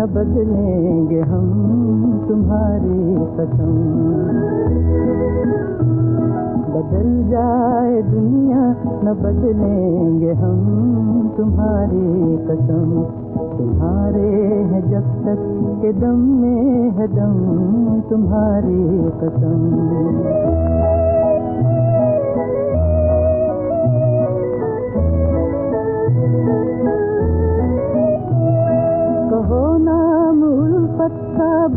نہ بدلیں گے ہم تمہاری قسم۔ بدل جائے دنیا، نہ بدلیں گے ہم تمہاری قسم۔ تمہارے ہیں جب تک کہ دم میں ہے دم، تمہاری قسم۔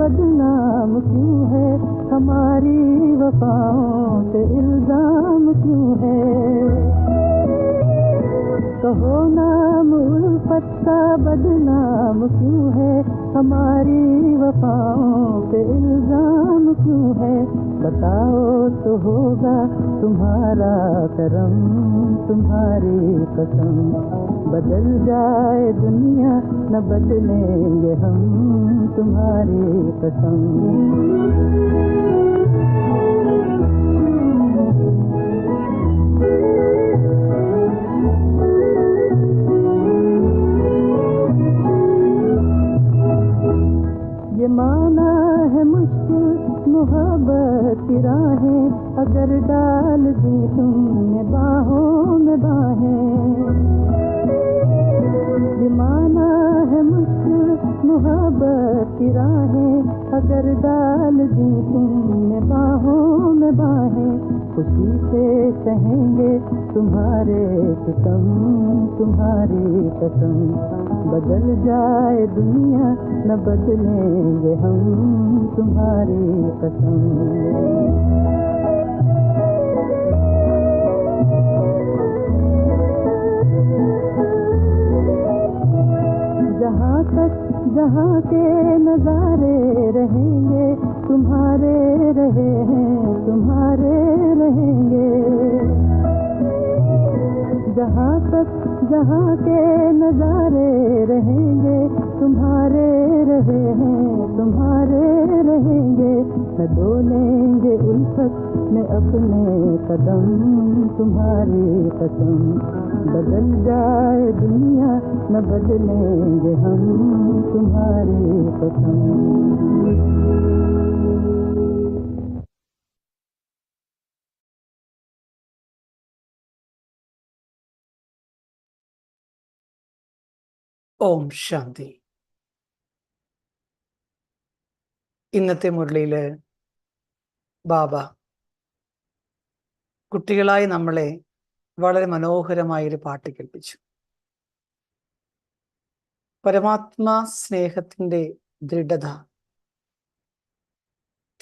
بدنام کیوں ہے، ہماری وفاؤں پہ الزام کیوں ہے؟ کہو نام الفت کا بدنام کیوں ہے، ہماری وفاؤں پہ الزام کیوں ہے؟ بتاؤ تو ہوگا تمہارا کرم، تمہاری قسم۔ بدل جائے دنیا، نہ بدلیں گے ہم تمہاری قسم۔ یہ مانا ہے مشکل، محبت راہیں اگر ڈال دی تم پر ڈال دی تم نے باہوں میں باہیں، خوشی سے کہیں گے تمہارے قسم تمہاری قسم۔ بدل جائے دنیا، نہ بدلیں گے ہم تمہاری قسم۔ جہاں تک جہاں کے نظارے رہیں گے، تمہارے رہے ہیں، تمہارے رہیں گے۔ جہاں تک جہاں کے نظارے رہیں گے، تمہارے رہے ہیں، تمہارے رہیں گے۔ نہ ڈولیں گے الفت، میں اپنے قدم تمہاری قدم۔ बदल जाए दुनिया न बदलेंगे हम तुम्हारी कसम ഓം ശാന്തി ഇന്നത്തെ മുരളിയില് ബാബ കുട്ടികളായി നമ്മളെ വളരെ മനോഹരമായ ഒരു പാട്ട് കേൾപ്പിച്ചു. പരമാത്മാ സ്നേഹത്തിന്റെ ദൃഢത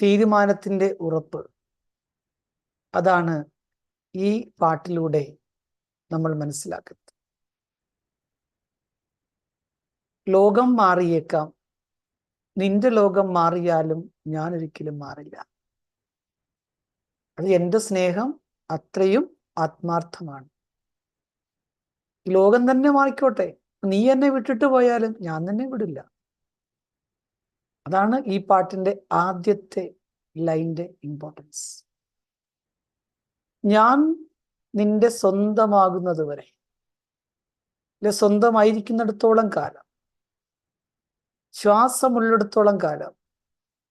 തീരുമാനത്തിന്റെ ഉറപ്പ് അതാണ് ഈ പാട്ടിലൂടെ നമ്മൾ മനസ്സിലാക്കുന്നത്. ലോകം മാറിയേക്കാം. നിന്റെ ലോകം മാറിയാലും ഞാൻ ഒരിക്കലും മാറില്ല. അത് എന്റെ സ്നേഹം അത്രയും ആത്മാർത്ഥമാണ്. ലോകം തന്നെ മാറിക്കോട്ടെ. നീ എന്നെ വിട്ടിട്ട് പോയാലും ഞാൻ തന്നെ വിടില്ല. അതാണ് ഈ പാട്ടിന്റെ ആദ്യത്തെ ലൈന്റെ ഇമ്പോർട്ടൻസ് ഞാൻ നിന്റെ സ്വന്തമാകുന്നത് വരെ അല്ലെ സ്വന്തമായിരിക്കുന്നിടത്തോളം കാലം ശ്വാസമുള്ളിടത്തോളം കാലം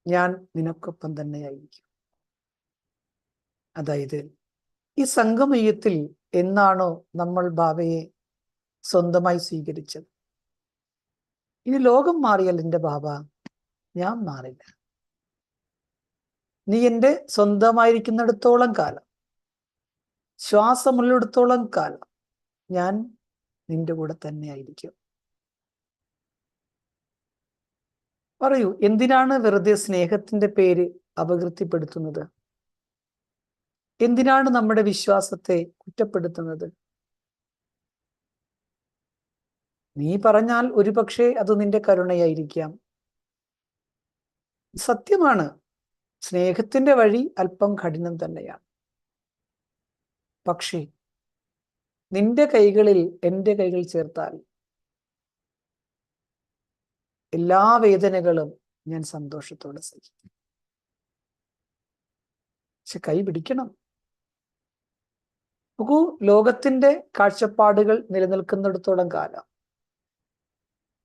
ഞാൻ നിനക്കൊപ്പം തന്നെയായിരിക്കും. അതായത് ഈ സംഗമയത്തിൽ എന്നാണോ നമ്മൾ ബാബയെ സ്വന്തമായി സ്വീകരിച്ചത്? ഇനി ലോകം മാറിയാൽ എന്റെ ബാബ ഞാൻ മാറില്ല. നീ എന്റെ സ്വന്തമായിരിക്കുന്നിടത്തോളം കാലം ശ്വാസമുള്ളിടത്തോളം കാലം ഞാൻ നിന്റെ കൂടെ തന്നെ ആയിരിക്കും. പറയൂ എന്തിനാണ് വെറുതെ സ്നേഹത്തിന്റെ പേര് അപകീർത്തിപ്പെടുത്തുന്നത്? എന്തിനാണ് നമ്മുടെ വിശ്വാസത്തെ കുറ്റപ്പെടുത്തുന്നത്? നീ പറഞ്ഞാൽ ഒരുപക്ഷെ അത് നിന്റെ കരുണയായിരിക്കാം. സത്യമാണ് സ്നേഹത്തിന്റെ വഴി അല്പം കഠിനം തന്നെയാണ്. പക്ഷേ നിന്റെ കൈകളിൽ എന്റെ കൈകൾ ചേർത്താൽ എല്ലാ വേദനകളും ഞാൻ സന്തോഷത്തോടെ സഹിക്കും. പക്ഷെ കൈ പിടിക്കണം. നോക്കൂ ലോകത്തിന്റെ കാഴ്ചപ്പാടുകൾ നിലനിൽക്കുന്നിടത്തോളം കാലം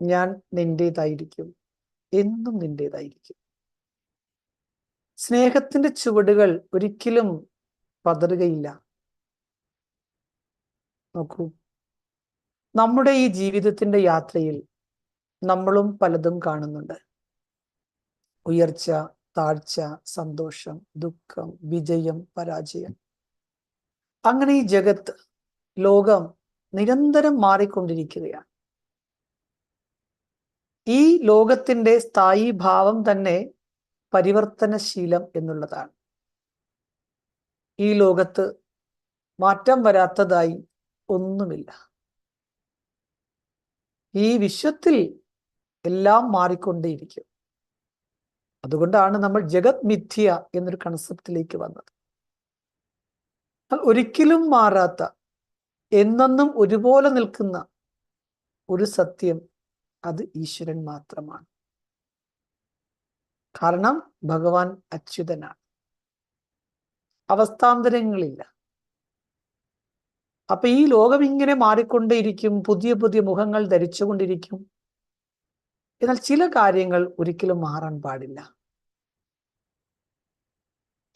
ഞാൻ നിന്റേതായിരിക്കും എന്നും നിന്റേതായിരിക്കും. സ്നേഹത്തിന്റെ ചുവടുകൾ ഒരിക്കലും പതറുകയില്ല. നോക്കൂ നമ്മുടെ ഈ ജീവിതത്തിന്റെ യാത്രയിൽ നമ്മളും പലതും കാണുന്നുണ്ട്. ഉയർച്ച താഴ്ച സന്തോഷം ദുഃഖം വിജയം പരാജയം. അങ്ങനെ ഈ ജഗത്ത് ലോകം നിരന്തരം മാറിക്കൊണ്ടിരിക്കുകയാണ്. ഈ ലോകത്തിന്റെ സ്ഥായി ഭാവം തന്നെ പരിവർത്തനശീലം എന്നുള്ളതാണ്. ഈ ലോകത്ത് മാറ്റം വരാത്തതായി ഒന്നുമില്ല. ഈ വിശ്വത്തിൽ എല്ലാം മാറിക്കൊണ്ടേയിരിക്കും. അതുകൊണ്ടാണ് നമ്മൾ ജഗത് മിഥ്യ എന്നൊരു കൺസെപ്റ്റിലേക്ക് വന്നത്. ഒരിക്കലും മാറാത്ത എന്നെന്നും ഒരുപോലെ നിൽക്കുന്ന ഒരു സത്യം അത് ഈശ്വരൻ മാത്രമാണ്. കാരണം ഭഗവാൻ അച്യുതനാണ്. അവസ്ഥാന്തരങ്ങളില്ല. അപ്പൊ ഈ ലോകം ഇങ്ങനെ മാറിക്കൊണ്ടേയിരിക്കും പുതിയ പുതിയ മുഖങ്ങൾ ധരിച്ചുകൊണ്ടിരിക്കും. എന്നാൽ ചില കാര്യങ്ങൾ ഒരിക്കലും മാറാൻ പാടില്ല.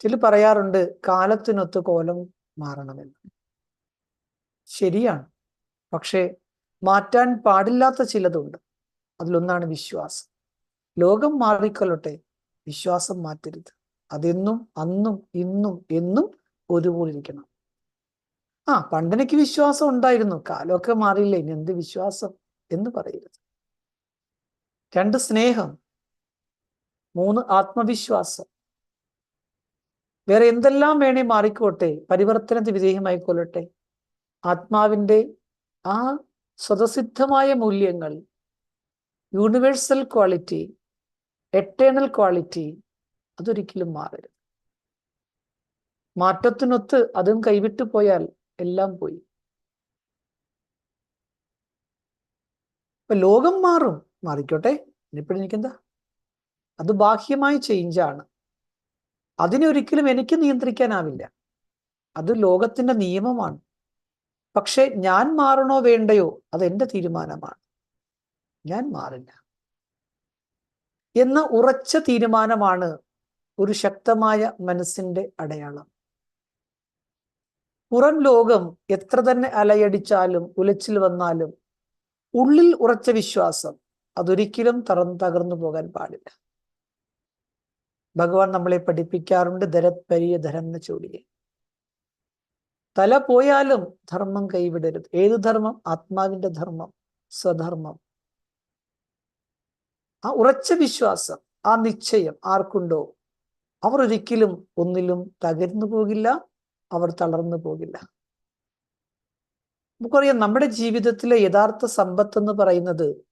ചില പറയാറുണ്ട് കാലത്തിനൊത്ത് കോലം മാറണമെന്ന്. ശരിയാണ്. പക്ഷേ മാറ്റാൻ പാടില്ലാത്ത ചിലതുണ്ട്. അതിലൊന്നാണ് വിശ്വാസം. ലോകം മാറിക്കൊള്ളട്ടെ. വിശ്വാസം മാറ്റരുത്. അതെന്നും അന്നും ഇന്നും എന്നും ഒരുപോലെ ഇരിക്കണം. ആ പണ്ടെനിക്ക് വിശ്വാസം ഉണ്ടായിരുന്നു. കാലമൊക്കെ മാറിയില്ലേ? ഇനി എന്ത് വിശ്വാസം എന്ന് പറയരുത്. രണ്ട് സ്നേഹം. മൂന്ന് ആത്മവിശ്വാസം. വേറെ എന്തെല്ലാം വേണേ മാറിക്കോട്ടെ പരിവർത്തനത്തിന് വിധേയമായിക്കൊള്ളട്ടെ. ആത്മാവിന്റെ ആ സ്വതസിദ്ധമായ മൂല്യങ്ങൾ യൂണിവേഴ്സൽ ക്വാളിറ്റി എട്ടേണൽ ക്വാളിറ്റി അതൊരിക്കലും മാറരുത്. മാറ്റത്തിനൊത്ത് അതും കൈവിട്ടു പോയാൽ എല്ലാം പോയി. ലോകം മാറും. മാറിക്കോട്ടെ. ഇനിയിപ്പോഴും എനിക്കെന്താ അത് ബാഹ്യമായ ചേഞ്ചാണ് അതിനെ ഒരിക്കലും എനിക്ക് നിയന്ത്രിക്കാനാവില്ല. അത് ലോകത്തിന്റെ നിയമമാണ്. പക്ഷെ ഞാൻ മാറണോ വേണ്ടയോ അത് എന്റെ തീരുമാനമാണ്. ഞാൻ മാറില്ല. എന്ന ഉറച്ച തീരുമാനമാണ് ഒരു ശക്തമായ മനസ്സിന്റെ അടയാളം. പുറം ലോകം എത്ര തന്നെ അലയടിച്ചാലും ഉലച്ചിൽ വന്നാലും ഉള്ളിൽ ഉറച്ച വിശ്വാസം അതൊരിക്കലും തറന്ന് തകർന്നു പോകാൻ പാടില്ല. ഭഗവാൻ നമ്മളെ പഠിപ്പിക്കാറുണ്ട് ധരപ്പരിയ ധരം എന്ന് ചൂടിയെ. തല പോയാലും ധർമ്മം കൈവിടരുത്. ഏത് ധർമ്മം? ആത്മാവിന്റെ ധർമ്മം സ്വധർമ്മം. ആ ഉറച്ച വിശ്വാസം ആ നിശ്ചയം ആർക്കുണ്ടോ? അവർ ഒരിക്കലും ഒന്നിലും തകർന്നു പോകില്ല അവർ തളർന്നു പോകില്ല. നമുക്കറിയാം നമ്മുടെ ജീവിതത്തിലെ യഥാർത്ഥ സമ്പത്ത് എന്ന് പറയുന്നത്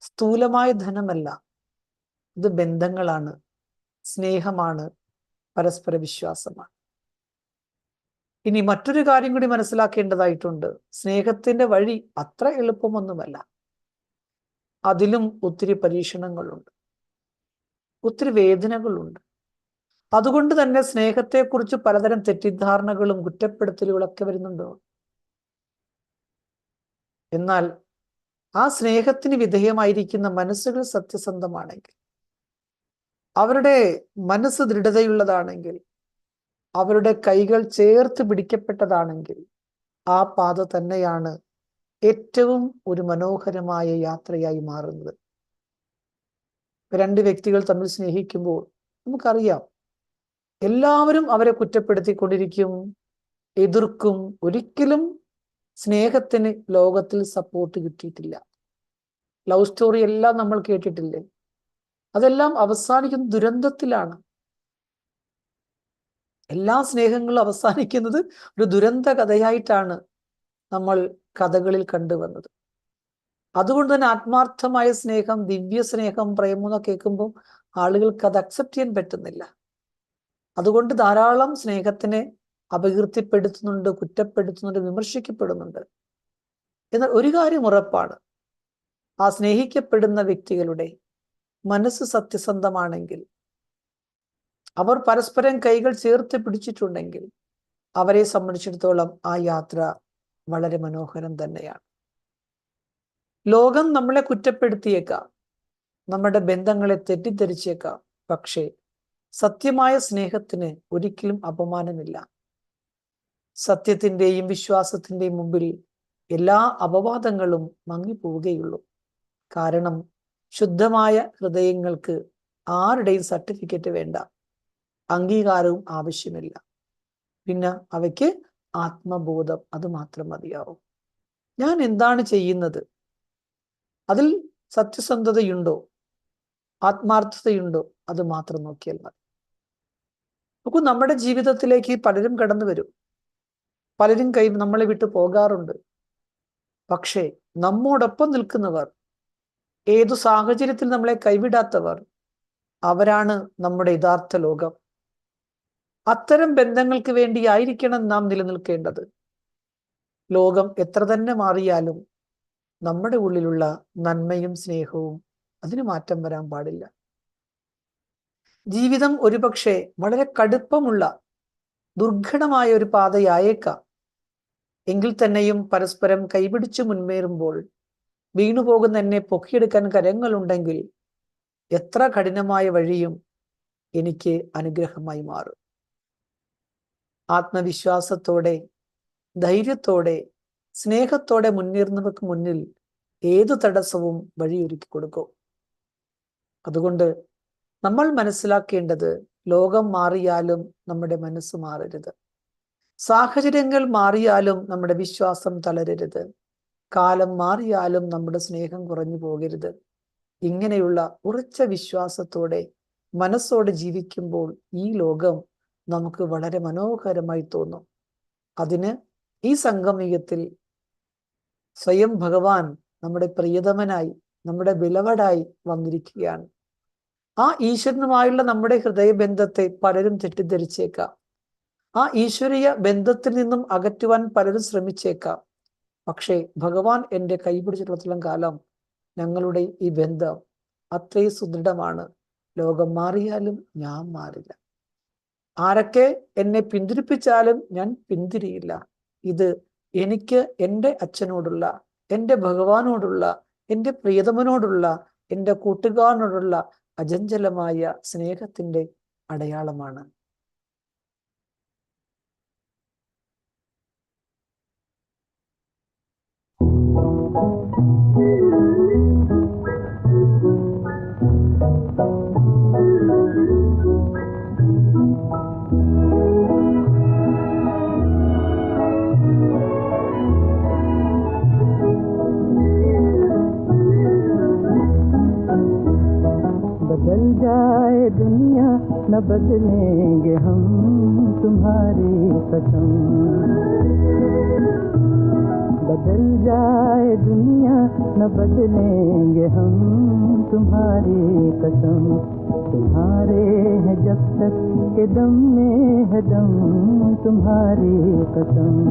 സ്ഥൂലമായ ധനമല്ല. ഇത് ബന്ധങ്ങളാണ്. സ്നേഹമാണ് പരസ്പര വിശ്വാസമാണ്. ഇനി മറ്റൊരു കാര്യം കൂടി മനസ്സിലാക്കേണ്ടതായിട്ടുണ്ട്. സ്നേഹത്തിന്റെ വഴി അത്ര എളുപ്പമൊന്നുമല്ല. അതിലും ഒത്തിരി പരീക്ഷണങ്ങളുണ്ട്. ഒത്തിരി വേദനകളുണ്ട്. അതുകൊണ്ട് തന്നെ സ്നേഹത്തെക്കുറിച്ച് പലതരം തെറ്റിദ്ധാരണകളും കുറ്റപ്പെടുത്തലുകളൊക്കെ വരുന്നുണ്ടോ. എന്നാൽ ആ സ്നേഹത്തിന് വിധേയമായിരിക്കുന്ന മനസ്സുകൾ സത്യസന്ധമാണെങ്കിൽ അവരുടെ മനസ്സ് ദൃഢതയുള്ളതാണെങ്കിൽ അവരുടെ കൈകൾ ചേർത്ത് പിടിക്കപ്പെട്ടതാണെങ്കിൽ ആ പാത തന്നെയാണ് ഏറ്റവും ഒരു മനോഹരമായ യാത്രയായി മാറുന്നത്. രണ്ട് വ്യക്തികൾ തമ്മിൽ സ്നേഹിക്കുമ്പോൾ നമുക്കറിയാം എല്ലാവരും അവരെ കുറ്റപ്പെടുത്തിക്കൊണ്ടിരിക്കും എതിർക്കും ഒരിക്കലും സ്നേഹത്തിന് ലോകത്തിൽ സപ്പോർട്ട് കിട്ടിയിട്ടില്ല. ലവ് സ്റ്റോറി എല്ലാം നമ്മൾ കേട്ടിട്ടില്ലേ? അതെല്ലാം അവസാനിക്കുന്ന ദുരന്തത്തിലാണ്. എല്ലാ സ്നേഹങ്ങളും അവസാനിക്കുന്നത് ഒരു ദുരന്ത കഥയായിട്ടാണ് നമ്മൾ കഥകളിൽ കണ്ടുവന്നത്. അതുകൊണ്ട് തന്നെ ആത്മാർത്ഥമായ സ്നേഹം ദിവ്യ സ്നേഹം പ്രേമം എന്നൊക്കെ കേൾക്കുമ്പോൾ ആളുകൾക്ക് അത് അക്സെപ്റ്റ് ചെയ്യാൻ പറ്റുന്നില്ല. അതുകൊണ്ട് ധാരാളം സ്നേഹത്തിനെ അപകീർത്തിപ്പെടുത്തുന്നുണ്ട് കുറ്റപ്പെടുത്തുന്നുണ്ട് വിമർശിക്കപ്പെടുന്നുണ്ട്. എന്നാൽ ഒരു കാര്യം ഉറപ്പാണ്. ആ സ്നേഹിക്കപ്പെടുന്ന വ്യക്തികളുടെ മനസ്സ് സത്യസന്ധമാണെങ്കിൽ അവർ പരസ്പരം കൈകൾ ചേർത്ത് പിടിച്ചിട്ടുണ്ടെങ്കിൽ അവരെ സംബന്ധിച്ചിടത്തോളം ആ യാത്ര വളരെ മനോഹരം തന്നെയാണ്. ലോകം നമ്മളെ കുറ്റപ്പെടുത്തിയേക്കാം നമ്മുടെ ബന്ധങ്ങളെ തെറ്റിദ്ധരിച്ചേക്കാം പക്ഷേ സത്യമായ സ്നേഹത്തിന് ഒരിക്കലും അപമാനമില്ല. സത്യത്തിന്റെയും വിശ്വാസത്തിന്റെയും മുമ്പിൽ എല്ലാ അപവാദങ്ങളും മങ്ങിപ്പോവുകയുള്ളൂ. കാരണം ശുദ്ധമായ ഹൃദയങ്ങൾക്ക് ആരുടെയും സർട്ടിഫിക്കറ്റ് വേണ്ട. അംഗീകാരവും ആവശ്യമില്ല. പിന്നെ അവയ്ക്ക് ആത്മബോധം അത് മാത്രം മതിയാവും. ഞാൻ എന്താണ് ചെയ്യുന്നത്? അതിൽ സത്യസന്ധതയുണ്ടോ? ആത്മാർത്ഥതയുണ്ടോ? അത് മാത്രം നോക്കിയാൽ മതി. നോക്കൂ നമ്മുടെ ജീവിതത്തിലേക്ക് പലരും കടന്നു വരും. പലരും കൈ നമ്മളെ വിട്ടു പോകാറുണ്ട്. പക്ഷേ നമ്മോടൊപ്പം നിൽക്കുന്നവർ ഏതു സാഹചര്യത്തിൽ നമ്മളെ കൈവിടാത്തവർ അവരാണ് നമ്മുടെ യഥാർത്ഥ ലോകം. അത്തരം ബന്ധങ്ങൾക്ക് വേണ്ടിയായിരിക്കണം നാം നിലനിൽക്കേണ്ടത്. ലോകം എത്ര തന്നെ മാറിയാലും നമ്മുടെ ഉള്ളിലുള്ള നന്മയും സ്നേഹവും അതിന് മാറ്റം വരാൻ പാടില്ല. ജീവിതം ഒരുപക്ഷെ വളരെ കടുപ്പമുള്ള ദുർഘടമായ ഒരു പാതയായേക്കാം. എങ്കിൽ തന്നെയും പരസ്പരം കൈപിടിച്ചു മുന്നേറുമ്പോൾ വീണുപോകുന്ന എന്നെ പൊക്കിയെടുക്കാൻ കരങ്ങളുണ്ടെങ്കിൽ എത്ര കഠിനമായ വഴിയും എനിക്ക് അനുഗ്രഹമായി മാറും. ആത്മവിശ്വാസത്തോടെ ധൈര്യത്തോടെ സ്നേഹത്തോടെ മുന്നേറുന്നവർക്ക് മുന്നിൽ ഏതു തടസ്സവും വഴിയൊരുക്കി കൊടുക്കും. അതുകൊണ്ട് നമ്മൾ മനസ്സിലാക്കേണ്ടത് ലോകം മാറിയാലും നമ്മുടെ മനസ്സ് മാറരുത്. സാഹചര്യങ്ങൾ മാറിയാലും നമ്മുടെ വിശ്വാസം തളരരുത്. കാലം മാറിയാലും നമ്മുടെ സ്നേഹം കുറഞ്ഞു പോകരുത്. ഇങ്ങനെയുള്ള ഉറച്ച വിശ്വാസത്തോടെ മനസ്സോടെ ജീവിക്കുമ്പോൾ ഈ ലോകം നമുക്ക് വളരെ മനോഹരമായി തോന്നും. അതിന് ഈ സംഗമീയത്തിൽ സ്വയം ഭഗവാൻ നമ്മുടെ പ്രിയതമനായി നമ്മുടെ വിലവടായി വന്നിരിക്കുകയാണ്. ആ ഈശ്വരനുമായുള്ള നമ്മുടെ ഹൃദയബന്ധത്തെ പലരും തെറ്റിദ്ധരിച്ചേക്കാം. ആ ഈശ്വരീയ ബന്ധത്തിൽ നിന്നും അകറ്റുവാൻ പലരും ശ്രമിച്ചേക്കാം. പക്ഷേ ഭഗവാൻ എന്റെ കൈപിടിച്ചിടത്തോളം കാലം ഞങ്ങളുടെ ഈ ബന്ധം അത്രയും സുദൃഢമാണ്. ലോകം മാറിയാലും ഞാൻ മാറില്ല. ആരൊക്കെ എന്നെ പിന്തിരിപ്പിച്ചാലും ഞാൻ പിന്തിരിയില്ല. ഇത് എനിക്ക് എന്റെ അച്ഛനോടുള്ള എന്റെ ഭഗവാനോടുള്ള എന്റെ പ്രിയതമനോടുള്ള എന്റെ കൂട്ടുകാരനോടുള്ള അജഞ്ചലമായ സ്നേഹത്തിന്റെ അടയാളമാണ്. بدل جائے دنیا، نہ بدلیں گے ہم۔ تمہاری قسم تمہارے ہیں جب تک کہ دم میں ہے دم۔ تمہاری قسم